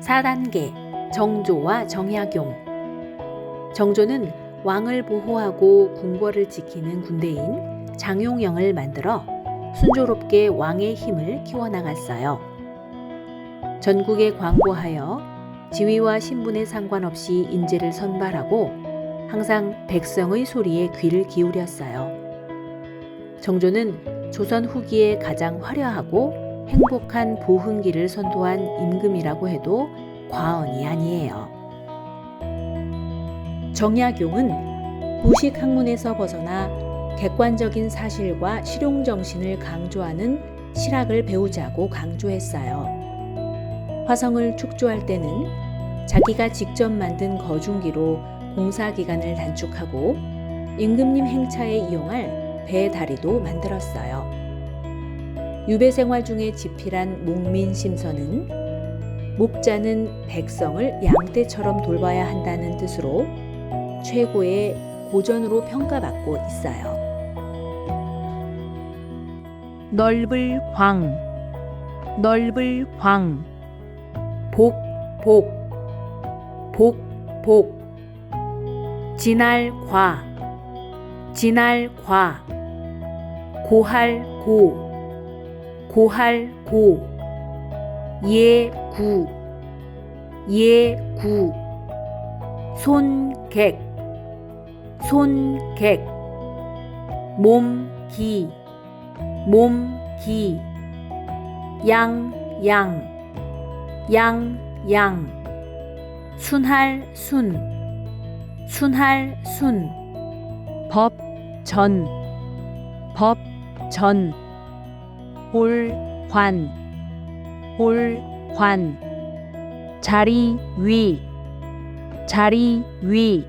4단계 정조와 정약용 정조는 왕을 보호하고 궁궐을 지키는 군대인 장용영을 만들어 순조롭게 왕의 힘을 키워나갔어요. 전국에 광고하여 지위와 신분에 상관없이 인재를 선발하고 항상 백성의 소리에 귀를 기울였어요. 정조는 조선 후기에 가장 화려하고 행복한 부흥기를 선도한 임금이라고 해도 과언이 아니에요. 정약용은 구식 학문에서 벗어나 객관적인 사실과 실용 정신을 강조하는 실학을 배우자고 강조했어요. 화성을 축조할 때는 자기가 직접 만든 거중기로 공사 기간을 단축하고 임금님 행차에 이용할 배 다리도 만들었어요. 유배 생활 중에 집필한 목민심서는 목자는 백성을 양떼처럼 돌봐야 한다는 뜻으로 최고의 고전으로 평가받고 있어요. 넓을 광 넓을 광 복, 복, 복, 복. 진할 과, 진할 과. 고할 고, 고할 고. 예구, 예구. 손객, 손객. 몸기, 몸기. 양, 양. 양, 양. 순할, 순. 순할, 순. 법전 법전 홀관 홀관. 자리 위 자리 위